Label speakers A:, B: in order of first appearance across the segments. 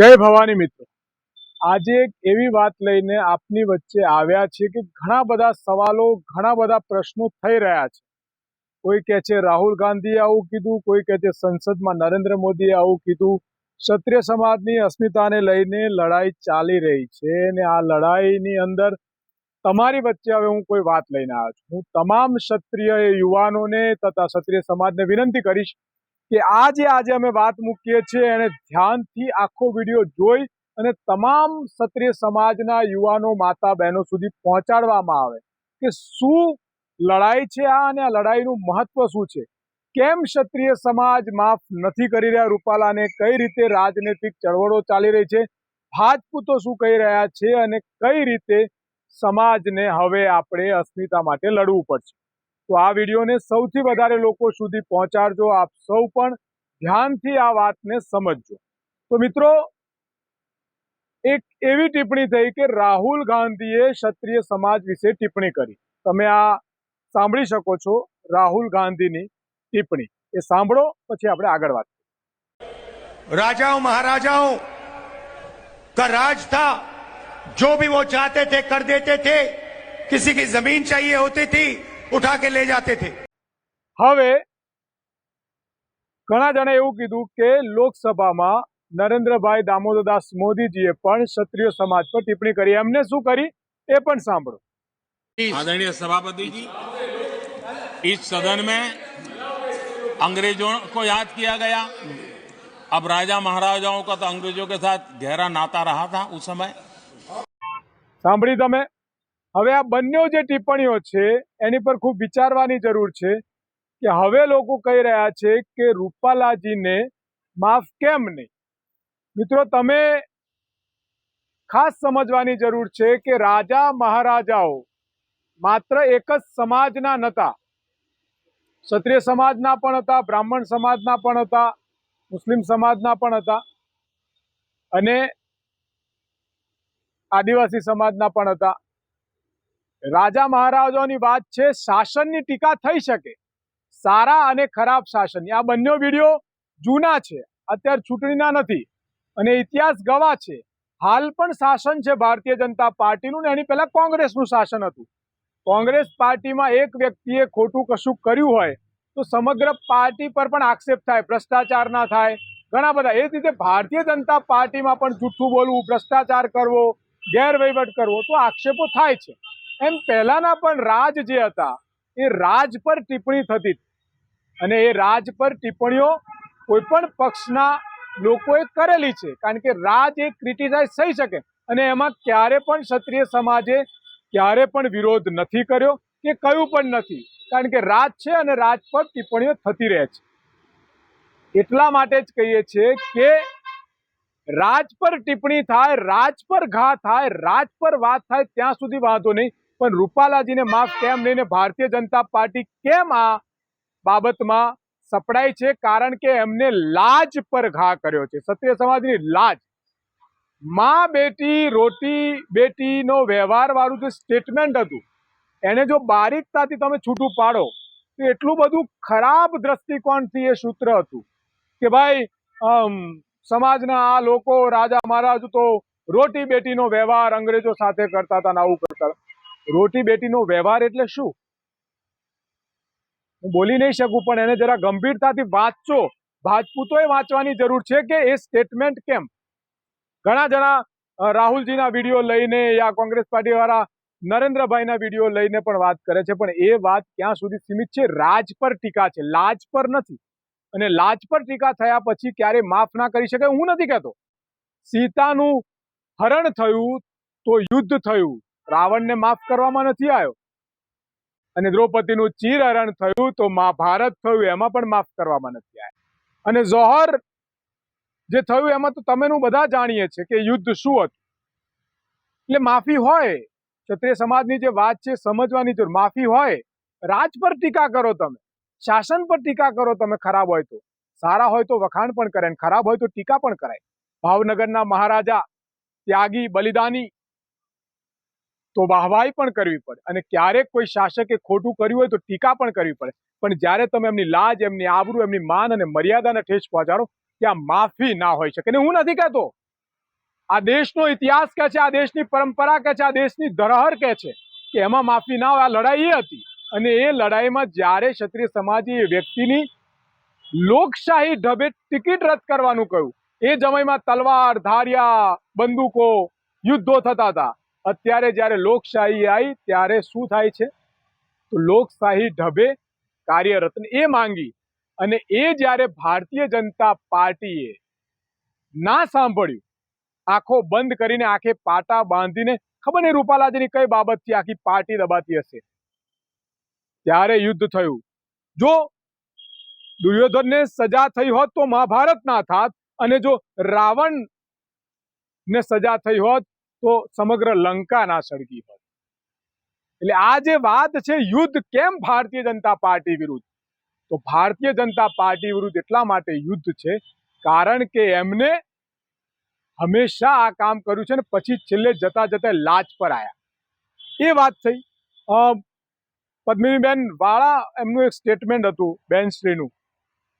A: જય ભવાની મિત્રો. આજે એક એવી વાત લઈને આપની વચ્ચે આવ્યા છે કે ઘણા બધા સવાલો, ઘણા બધા પ્રશ્નો થઈ રહ્યા છે. કોઈ કહે છે રાહુલ ગાંધીએ આવું કીધું, કોઈ કહે છે સંસદમાં નરેન્દ્ર મોદીએ આવું કીધું. ક્ષત્રિય સમાજની અસ્મિતાને લઈને લડાઈ ચાલી રહી છે અને આ લડાઈની અંદર તમારી વચ્ચે હવે હું કોઈ વાત લઈને આવ્યો છું. હું તમામ ક્ષત્રિય યુવાનોને તથા ક્ષત્રિય સમાજને વિનંતી કરીશ કે આ જે આજે અમે વાત મૂકીએ છીએ એને ધ્યાનથી આખો વીડિયો જોઈ અને તમામ ક્ષત્રિય સમાજના યુવાનો, માતા, બહેનો સુધી પહોંચાડવામાં આવે કે શું લડાઈ છે આ અને આ લડાઈનું મહત્વ શું છે? કેમ ક્ષત્રિય સમાજ માફ નથી કરી રહ્યા? રૂપાલાને કઈ રીતે રાજનૈતિક ચળવળો ચાલી રહી છે? ભાજપૂતો શું કહી રહ્યા છે અને કઈ રીતે સમાજને હવે આપણે અસ્મિતા માટે લડવું પડશે? તો આ વિડીયોને સૌથી વધારે લોકો સુધી પહોંચાડજો આપ સૌ પણ ધ્યાનથી આ વાતને સમજજો તો મિત્રો એક એવી ટિપ્પણી થઈ કે રાહુલ ગાંધીએ ક્ષત્રિય સમાજ વિશે ટિપ્પણી કરી તમે આ સાંભળી શકો છો રાહુલ ગાંધીની ટિપ્પણી એ સાંભળો પછી આપણે આગળ વાત કરીએ.
B: राजाओं महाराजाओं का राज था जो भी वो चाहते थे कर देते थे किसी की जमीन चाहिए होती थी उठा के ले जाते थे
A: હવે ઘણા જણે એવું કીધું કે લોકસભામાં નરેન્દ્રભાઈ દામોદરદાસ મોદીજીએ પણ ક્ષત્રિય સમાજ પર ટિપ્પણી કરી એમને શું કરી એ પણ સાંભળો
C: आदरणीय सभापति जी इस सदन में अंग्रेजों को याद किया गया अब राजा महाराजाओं का तो अंग्रेजों के साथ गहरा नाता रहा था उस समय
A: સાંભળી તમે હવે આ બંને જે ટિપ્પણીઓ છે, એની પર ખૂબ વિચારવાની જરૂર છે કે હવે લોકો કહી રહ્યા છે કે રૂપાલાજીને માફ કેમ નહીં? મિત્રો, તમે ખાસ સમજવાની જરૂર છે કે રાજા મહારાજાઓ માત્ર એક જ સમાજના નહોતા ક્ષત્રિય સમાજના પણ હતા, બ્રાહ્મણ સમાજના પણ હતા, મુસ્લિમ સમાજના પણ હતા અને આદિવાસી સમાજના પણ હતા. રાજા મહારાજાઓની વાત છે, શાસનની ટીકા થઈ શકે. સારા અને ખરાબ શાસનની આ બંને વીડિયો જૂના છે, અત્યારે ચૂંટણીના નથી. અને ઇતિહાસ ગવા છે. હાલ પણ શાસન છે ભારતીય જનતા પાર્ટીનું ને એની પહેલા કોંગ્રેસનું શાસન હતું. કોંગ્રેસ પાર્ટીમાં એક વ્યક્તિએ ખોટું કશું કર્યું હોય, તો સમગ્ર પાર્ટી પર પણ આક્ષેપ થાય, ભ્રષ્ટાચાર ના થાય. ઘણા બધા. એ જ રીતે ભારતીય જનતા પાર્ટીમાં પણ જૂઠું બોલવું, ભ્રષ્ટાચાર કરવો, ગેરવહીવટ કરવો, તો આક્ષેપો થાય છે. એમ પહેલાના પણ રાજ જે હતા, એ રાજ પર ટિપ્પણી થતી અને એ રાજ પર ટિપ્પણીઓ કોઈ પણ પક્ષના લોકોએ કરેલી છે. કારણ કે રાજ એ ક્રિટિસાઇઝ થઈ શકે. અને એમાં ક્યારે પણ ક્ષત્રિય સમાજે ક્યારે પણ વિરોધ નથી કર્યો કે કયું પણ નથી. કારણ કે રાજ છે અને રાજ પર ટિપ્પણીઓ થતી રહે છે. એટલા માટે જ કહીએ છીએ કે રાજ પર ટિપ્પણી થાય, રાજ પર ઘા થાય, રાજ પર વાત થાય, ત્યાં સુધી વાંધો નહીં. પણ રૂપાલાજીને માફ કેમ નહીં ને ભારતીય જનતા પાર્ટી કેમ આ બાબતમાં સપડાય છે? કારણ કે એમને લાજ પર ઘા કર્યો છે. ક્ષત્રિય સમાજની લાજ. માં બેટી, રોટી બેટીનો વ્યવહાર વાળું જે સ્ટેટમેન્ટ હતું, એને જો બારીકતાથી તમે છૂટું પાડો, તો એટલું બધું ખરાબ દ્રષ્ટિકોણથી એ સૂત્ર હતું કે ભાઈ સમાજના આ લોકો રાજા મહારાજ તો રોટી બેટીનો વ્યવહાર અંગ્રેજો સાથે કરતા હતા ને આવું કરતા હતા. રોટી બેટીનો વ્યવહાર એટલે શું? હું બોલી નહીં શકું, પણ એને જરા ગંભીરતાથી વાંચો. ભાજપૂતોએ વાંચવાની જરૂર છે કે એ સ્ટેટમેન્ટ કેમ? ઘણા જણા રાહુલજીના વીડિયો લઈને યા કોંગ્રેસ પાર્ટી વાળા નરેન્દ્રભાઈના વીડિયો લઈને પણ વાત કરે છે, પણ એ વાત ક્યાં સુધી સીમિત છે? રાજ પર ટીકા છે. લાજ પર નથી. અને લાજ પર ટીકા થયા પછી ક્યારે માફ ના કરી શકાય હું નથી કહેતો. સીતાનું હરણ થયું તો યુદ્ધ થયું. રાવણને માફ કરવામાં નથી આવ્યો. અને દ્રૌપદીનું ચીરહરણ થયું તો મહાભારત થયું, એમાં પણ માફ કરવામાં નથી આવ્યા. અને જોહર જે થયું એમાં તો તમે બધા જાણીએ છીએ કે યુદ્ધ શું હતું. એટલે માફી હોય, ક્ષત્રિય સમાજની જે વાત છે સમજવાની જરૂર. માફી હોય, રાજ પર ટીકા કરો તમે. શાસન પર ટીકા કરો તમે, ખરાબ હોય તો. સારા હોય તો વખાણ પણ કરે ખરાબ હોય તો ટીકા પણ કરાય. ભાવનગરના મહારાજા ત્યાગી બલિદાની તો વાહવાહી પણ કરવી પડે. અને ક્યારેક કોઈ શાસકે ખોટું કર્યું હોય તો ટીકા પણ કરવી પડે. પણ જ્યારે તમે એમની લાજ, એમની આબરૂ, એમની માન અને મર્યાદાને ઠેસ પહોંચાડો, ત્યાં માફી ના હોઈ શકે. ને હું નથી કહેતો. આ દેશનો ઇતિહાસ કહે છે, આ દેશની પરંપરા કહે છે, આ દેશની ધરોહર કહે છે કે એમાં માફી ના હોય. આ લડાઈ એ હતી. અને એ લડાઈમાં જ્યારે ક્ષત્રિય સમાજે એ વ્યક્તિની લોકશાહી ઢબે ટિકિટ રદ કરવાનું કહ્યું, એ સમયમાં તલવાર, ધારિયા, બંદૂકો યુદ્ધો થતા હતા. અત્યારે જ્યારે લોકશાહી આવી ત્યારે શું થાય છે? તો લોકશાહી ઢબે કાર્યરત એ માંગી અને એ જ્યારે ભારતીય જનતા પાર્ટીએ ના સાંભળ્યું, આંખો બંધ કરીને આંખે પાટા બાંધીને, ખબર નહીં રૂપાલાજીની કઈ બાબતથી આખી પાર્ટી દબાતી હશે? ત્યારે યુદ્ધ થયું. જો દુર્યોધનને સજા થઈ હોત તો મહાભારત ના થાત અને જો રાવણ ને સજા થઈ હોત તો સમગ્ર લંકા ના સળગી હોત એટલે આ જે વાત છે, યુદ્ધ કેમ ભારતીય જનતા પાર્ટી વિરુદ્ધ? તો ભારતીય જનતા પાર્ટી વિરુદ્ધ એટલા માટે યુદ્ધ છે, કારણ કે એમને હંમેશા આ કામ કર્યું છે ને પછી છેલ્લે જતા જતા લાજ પર આવ્યા એ વાત થઈ. પદ્મિનીબેન વાળા એમનું એક સ્ટેટમેન્ટ હતું બેનશ્રીનું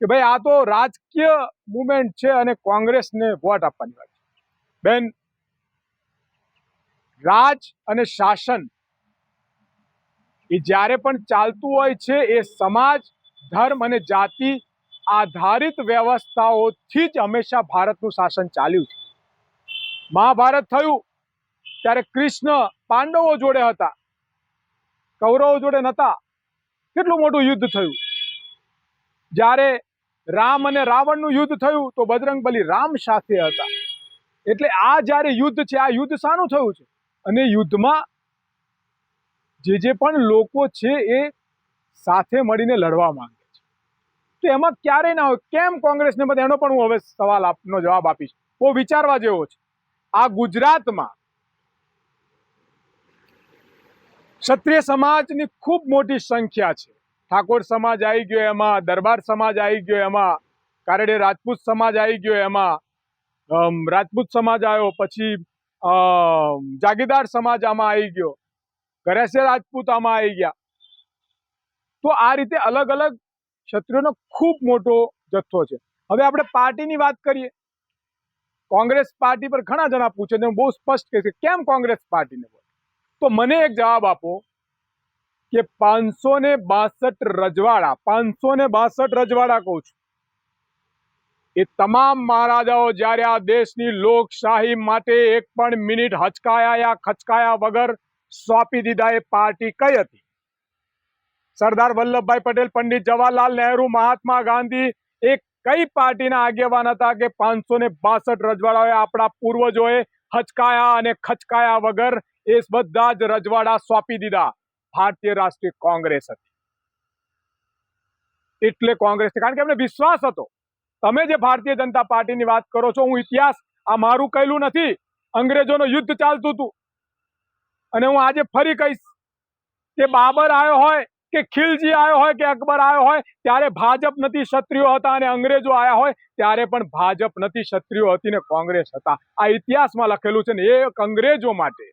A: કે ભાઈ આ તો રાજકીય મુવમેન્ટ છે અને કોંગ્રેસને વોટ આપવાની વાત છે. બેન રાજ અને શાસન એ જ્યારે પણ ચાલતું હોય છે, એ સમાજ, ધર્મ અને જાતિ આધારિત વ્યવસ્થાઓથી જ હંમેશા ભારતનું શાસન ચાલ્યું છે. મહાભારત થયું ત્યારે કૃષ્ણ પાંડવો જોડે હતા, કૌરવો જોડે નહોતા, કેટલું મોટું યુદ્ધ થયું. જ્યારે રામ અને રાવણનું યુદ્ધ થયું તો બજરંગબલી રામ સાથે હતા. એટલે આ જ્યારે યુદ્ધ છે, આ યુદ્ધ શાનું થયું છે? અને યુદ્ધમાં જે જે પણ લોકો છે એ સાથે મળીને લડવા માંગે છે. તો એમાં ક્યારેય ના હોય, કેમ કોંગ્રેસને બધા, એનો પણ હું હવે સવાલ આપનો જવાબ આપીશ. બહુ વિચારવા જેવો છે. આ ગુજરાતમાં ક્ષત્રિય સમાજની ખૂબ મોટી સંખ્યા છે. ઠાકોર સમાજ આવી ગયો એમાં, દરબાર સમાજ આવી ગયો એમાં, કારડે રાજપૂત સમાજ આવી ગયો એમાં રાજપૂત સમાજ આવ્યો, પછી જાગીરદાર સમાજ આમાં આવી ગયો. ઘરેસે રાજપૂત આમાં આવી ગયા. તો આ રીતે અલગ અલગ ક્ષત્રિયોનો ખૂબ મોટો જથ્થો છે. હવે આપણે પાર્ટીની વાત કરીએ. કોંગ્રેસ પાર્ટી પર ઘણા જણા પૂછે છે. હું બહુ સ્પષ્ટ કહીશ કે કેમ કોંગ્રેસ પાર્ટીને વોટ? તો મને એક જવાબ આપો કે પાંચસો ને બાસઠ રજવાડા, પાંચસો ને બાસઠ રજવાડા કહું છું. એ તમામ મહારાજાઓ જ્યારે આ દેશની લોકશાહી માટે એક પણ મિનિટ હચકાયા ખચકાયા વગર સોંપી દીધા એ પાર્ટી કઈ હતી? સરદાર વલ્લભભાઈ પટેલ, પંડિત જવાહરલાલ નહેરુ, મહાત્મા ગાંધી, એ કઈ પાર્ટીના આગેવાન હતા કે પાંચસો ને બાસઠ રજવાડાઓએ આપણા પૂર્વજોએ હચકાયા અને ખચકાયા વગર એ બધા જ રજવાડા સોંપી દીધા? ભારતીય રાષ્ટ્રીય કોંગ્રેસ હતી. એટલે કોંગ્રેસ કારણ કે એમને વિશ્વાસ હતો. તમે જે ભારતીય જનતા પાર્ટીની વાત કરો છો, હું ઇતિહાસ આ મારું કહેલું નથી. અંગ્રેજોનું યુદ્ધ ચાલતું હતું. અને હું આજે ફરી કહીશ કે બાબર આવ્યો હોય, કે ખિલજી આવ્યો હોય, કે અકબર આવ્યો હોય, ત્યારે ભાજપ નથી ક્ષત્રિયો હતા અને અંગ્રેજો આવ્યા હોય, ત્યારે પણ ભાજપ નથી ક્ષત્રિયો હતી ને કોંગ્રેસ હતા. આ ઇતિહાસમાં લખેલું છે ને એ અંગ્રેજો માટે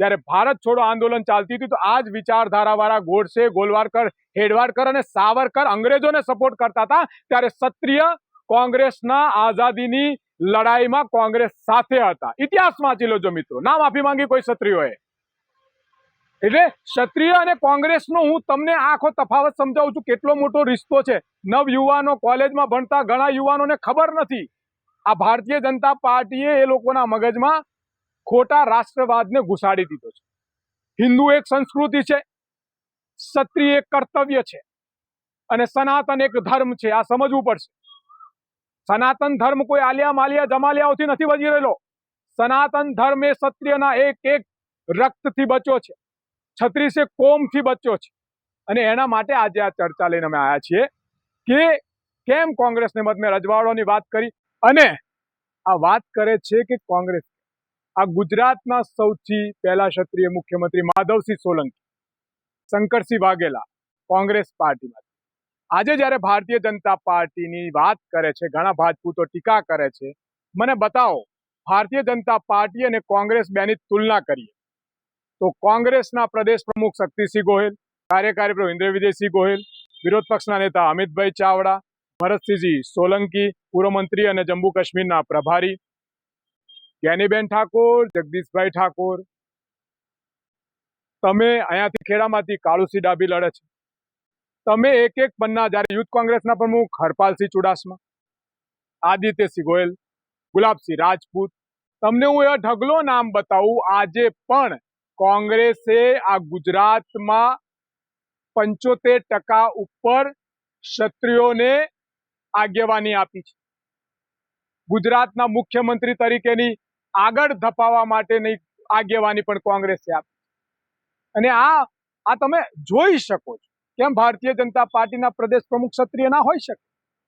A: જ્યારે ભારત છોડો આંદોલન ચાલતી હતી તો આ જ વિચારધારાવાળા ગોડસે ગોલવારકર હેડવારકર અને સાવરકર અંગ્રેજોને સપોર્ટ કરતા હતા. ત્યારે ક્ષત્રિય કોંગ્રેસના આઝાદીની લડાઈમાં કોંગ્રેસ સાથે હતા. ઇતિહાસ વાંચી લેજો મિત્રો. ના માફી માંગી કોઈ ક્ષત્રિયોએ. એટલે ક્ષત્રિય અને કોંગ્રેસનો હું તમને આખો તફાવત સમજાવું છું. કેટલો મોટો રિશ્તો છે. નવ યુવાનો કોલેજમાં ભણતા ઘણા યુવાનોને ખબર નથી. આ ભારતીય જનતા પાર્ટીએ એ લોકોના મગજમાં ખોટા રાષ્ટ્રવાદને ઘુસાડી દીધો છે. હિન્દુ એક સંસ્કૃતિ છે, ક્ષત્રિય એક કર્તવ્ય છે અને સનાતન એક ધર્મ છે. આ સમજવું પડશે. સનાતન ધર્મ કોઈ આલિયા માલિયા જમાલિયાઓથી નથી વધી રહેલો. સનાતન ધર્મ એ ક્ષત્રિયના એક એક રક્તથી બચ્યો છે. છત્રીસે કોમથી બચ્યો છે. અને એના માટે આજે આ ચર્ચા લઈને અમે આવ્યા છીએ કે કેમ કોંગ્રેસને મત મેં રજવાડોની વાત કરી અને આ વાત કરે છે કે કોંગ્રેસ આ ગુજરાતના સૌથી પહેલા ક્ષત્રિય મુખ્યમંત્રી માધવસિંહ સોલંકી, શંકરસિંહ વાઘેલા, કોંગ્રેસ પાર્ટીમાં આજે જ્યારે ભારતીય જનતા પાર્ટીની વાત કરે છે, ઘણા ભાજપૂતો ટીકા કરે છે, મને બતાવો, ભારતીય જનતા પાર્ટી અને કોંગ્રેસ બેની તુલના કરીએ. તો કોંગ્રેસના પ્રદેશ પ્રમુખ શક્તિસિંહ ગોહિલ, કાર્યકારી પ્રમુખ ઇન્દ્ર વિજયસિંહ ગોહિલ, વિરોધ પક્ષના નેતા અમિતભાઈ ચાવડા, ભરતસિંહજી સોલંકી, પૂર્વ મંત્રી અને જમ્મુ કાશ્મીરના પ્રભારી જ્ઞાનીબેન ઠાકોર, જગદીશભાઈ ઠાકોર. તમે અહીંયાથી ખેડામાંથી કાળુસિંહ ડાબી લડે છે. તમે એક એક પન્ના જ્યારે યુથ કોંગ્રેસના પ્રમુખ હરપાલસિંહ ચુડાસમા, આદિત્યસિંહ ગોયલ, ગુલાબસિંહ રાજપૂત, તમને હું એ ઢગલો નામ બતાવું, આજે પણ કોંગ્રેસે આ ગુજરાતમાં પંચોતેર ટકા ઉપર ક્ષત્રિયોને આગેવાની આપી છે. ગુજરાતના મુખ્યમંત્રી તરીકેની આગળ ધપાવવા માટેની આગેવાની પણ કોંગ્રેસે આપી. અને આ આ તમે જોઈ શકો છો. કેમ? ભારતીય જનતા પાર્ટીના પ્રદેશ પ્રમુખ ક્ષત્રિય ના હોઈ શકે.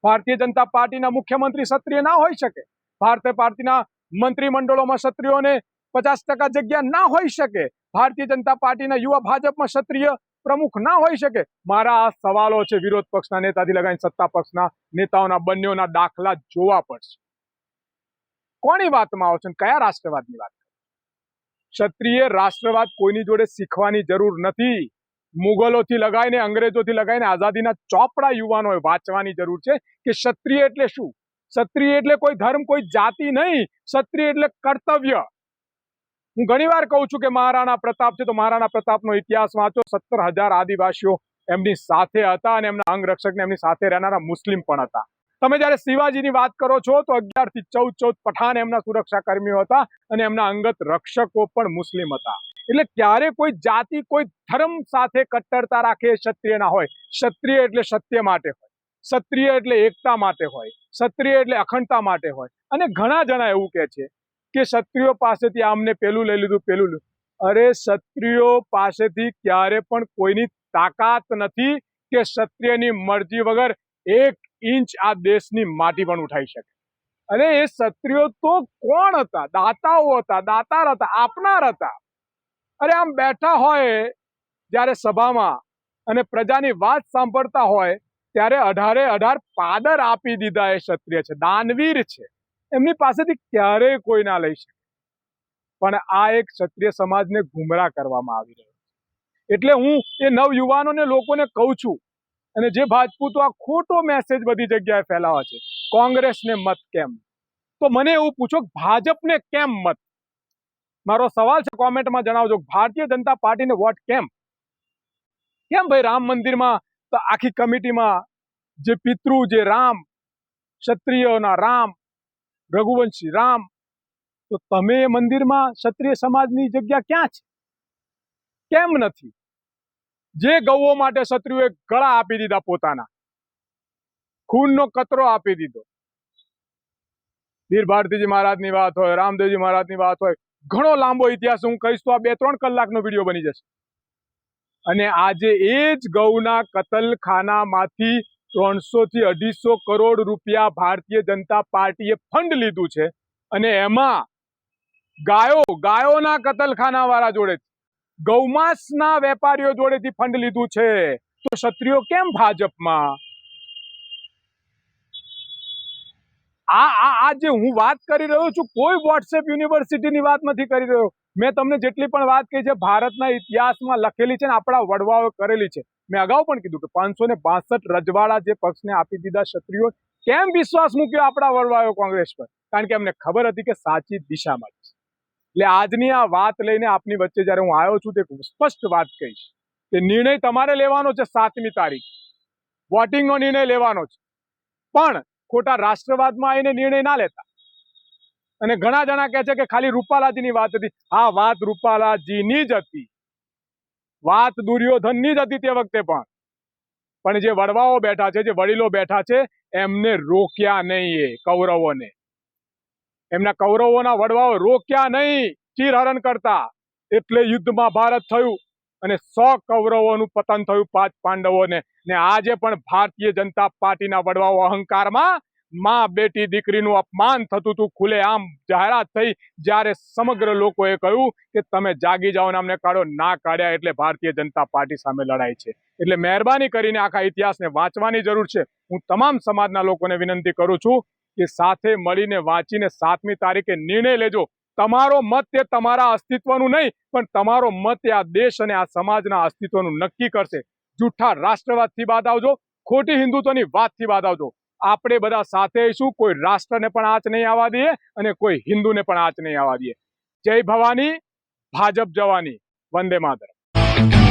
A: ભારતીય જનતા પાર્ટીના મુખ્યમંત્રી ક્ષત્રિય ના હોઈ શકે. ભારતીય પાર્ટીના મંત્રીમંડળોમાં ક્ષત્રિયોને પચાસ ટકા જગ્યા ના હોઈ શકે. ભારતીય જનતા પાર્ટીના યુવા ભાજપમાં ક્ષત્રિય પ્રમુખ ના હોઈ શકે. મારા આ સવાલો છે વિરોધ પક્ષના નેતાથી લગાવીને સત્તા પક્ષના નેતાઓના બંનેઓના દાખલા જોવા પડશે. કોની વાતમાં આવો છો કયા રાષ્ટ્રવાદની વાત ક્ષત્રિય રાષ્ટ્રવાદ કોઈની જોડે શીખવાની જરૂર નથી. મુગલોથી લગાવીને અંગ્રેજોથી લગાવીને આઝાદીના ચોપડા યુવાનોએ વાંચવાની જરૂર છે કે ક્ષત્રિય એટલે શું? ક્ષત્રિય એટલે કોઈ ધર્મ, કોઈ જાતિ નહીં. ક્ષત્રિય એટલે કર્તવ્ય. હું ઘણીવાર કહું છું કે મહારાણા પ્રતાપ છે તો મહારાણા પ્રતાપનો ઇતિહાસ વાંચો. સત્તર હજાર આદિવાસીઓ એમની સાથે હતા અને એમના અંગરક્ષકને એમની સાથે રહેનારા મુસ્લિમ પણ હતા. તમે જ્યારે શિવાજીની વાત કરો છો તો અગિયારથી ચૌદ ચૌદ પઠાણ એમના સુરક્ષા કર્મીઓ હતા અને એમના અંગત રક્ષકો પણ મુસ્લિમ હતા. એટલે ક્યારે કોઈ જાતિ, કોઈ ધર્મ સાથે કટ્ટરતા રાખે એ ક્ષત્રિય ના હોય. ક્ષત્રિય એટલે સત્ય માટે હોય. ક્ષત્રિય એટલે એકતા માટે હોય. ક્ષત્રિય એટલે અખંડતા માટે હોય. અને ઘણા જણા એવું કે છે કે ક્ષત્રિયો પાસેથી આમને પેલું લઈ લીધું, પેલું અરે ક્ષત્રિયો પાસેથી ક્યારે પણ કોઈની તાકાત નથી કે ક્ષત્રિયની મરજી વગર એક ઇંચ આ દેશની માટી પણ ઉઠાઈ શકે. અને એ ક્ષત્રિયો તો કોણ હતા? દાતાઓ હતા, દાતાર હતા, આપનાર હતા. અરે આમ બેઠા હોય, જ્યારે સભામાં અને પ્રજાની વાત સાંભળતા હોય, ત્યારે અઢારે અઢાર પાદર આપી દીધા એ ક્ષત્રિય છે, દાનવીર છે. એમની પાસેથી ક્યારેય કોઈ ના લઈ શકે. પણ આ એક ક્ષત્રિય સમાજને ગુમરાહ કરવામાં આવી રહ્યો છે. એટલે હું એ નવ યુવાનોને લોકોને કહું છું અને જે ભાજપૂતો આ ખોટો મેસેજ બધી જગ્યાએ ફેલાવે છે. કોંગ્રેસને મત કેમ? તો મને એવું પૂછો ભાજપને કેમ મત? મારો સવાલ છે, કોમેન્ટમાં જણાવજો ભારતીય જનતા પાર્ટીને વોટ કેમ? કેમ ભાઈ રામ મંદિરમાં તો આખી કમિટીમાં જે પિતૃ, જે રામ, ક્ષત્રિયોના રામ, રઘુવંશી રામ, તો તમે મંદિરમાં ક્ષત્રિય સમાજની જગ્યા ક્યાં છે? કેમ નથી? જે ગૌઓ માટે શત્રુએ ગળા આપી દીધા પોતાના. ખૂનનો કતરો આપી દીધો. વીર ભારતીજી મહારાજની વાત હોય, રામદેવજી મહારાજની વાત હોય, ઘણો લાંબો ઇતિહાસ હું કહીશ તો આ બે ત્રણ કલાકનો વીડિયો બની જશે. અને આજે એ જ ગૌના કતલખાનામાંથી ત્રણસો થી અઢીસો કરોડ રૂપિયા ભારતીય જનતા પાર્ટીએ ફંડ લીધું છે. અને એમાં ગાયો, ગાયોના કતલખાના વાળા જોડે ગૌમાંસના વેપારીઓ જોડેથી ફંડ લીધું છે. તો ક્ષત્રિયો કેમ ભાજપમાં? આ આ જે હું વાત કરી રહ્યો છું, કોઈ વોટ્સએપ યુનિવર્સિટીની વાત નથી કરી રહ્યો. મેં તમને જેટલી પણ વાત કહી છે, ભારતના ઇતિહાસમાં લખેલી છે ને આપણા વડવાઓ કરેલી છે. મેં અગાઉ પણ કીધું કે પાંચસો ને બાસઠ રજવાડા જે પક્ષને આપી દીધા ક્ષત્રિયો કેમ વિશ્વાસ મૂક્યો આપણા વડવાઓ કોંગ્રેસ પર? કારણ કે એમને ખબર હતી કે સાચી દિશામાં એટલે આજની આ વાત લઈને આપની વચ્ચે જ્યારે હું આવ્યો છું તે સ્પષ્ટ વાત કહીશ કે નિર્ણય તમારે લેવાનો છે સાતમી તારીખ. વોટિંગનો નિર્ણય લેવાનો છે. પણ ખોટા રાષ્ટ્રવાદમાં આવીને નિર્ણય ના લેતા. અને ઘણા જણા કહે છે કે ખાલી રૂપાલાજીની વાત હતી. હા, વાત રૂપાલાજીની જ હતી. વાત દુર્યોધનની જ હતી તે વખતે પણ. પણ જે વડવાઓ બેઠા છે, જે વડીલો બેઠા છે, એમને રોક્યા નહીં એ કૌરવોને. એમના કૌરવોના વડવાઓ રોક્યા નહીં ચીરહરણ કરતા. એટલે યુદ્ધમાં ભારત થયું અને સો કૌરવોનું પતન થયું પાંચ પાંડવોને. ને આજે પણ ભારતીય જનતા પાર્ટીના વડવાઓ અહંકારમાં માં બેટી દીકરીનું અપમાન થતું હતું, ખુલે આમ જાહેરાત થઈ, જ્યારે સમગ્ર લોકોએ કહ્યું કે તમે જાગી જાઓ ને અમને કાઢો. ના કાઢ્યા એટલે ભારતીય જનતા પાર્ટી સામે લડાઈ છે. એટલે મહેરબાની કરીને આખા ઇતિહાસને વાંચવાની જરૂર છે. હું તમામ સમાજના લોકોને વિનંતી કરું છું કે સાથે મળીને વાંચીને સાતમી તારીખે નિર્ણય લેજો. તમારો મત એ તમારા અસ્તિત્વનું નહીં, પણ તમારો મત એ આ દેશ અને આ સમાજના અસ્તિત્વનું નક્કી કરશે. જૂઠા રાષ્ટ્રવાદથી બાદ આવજો, ખોટી હિન્દુત્વની વાતથી બાદ આવજો. આપણે બધા સાથે આવીશું, કોઈ રાષ્ટ્રને પણ આંચ નહીં આવવા દઈએ અને કોઈ હિન્દુને પણ આંચ નહીં આવવા દઈએ. જય ભવાની, ભાજપ જવાની, વંદે માતરમ.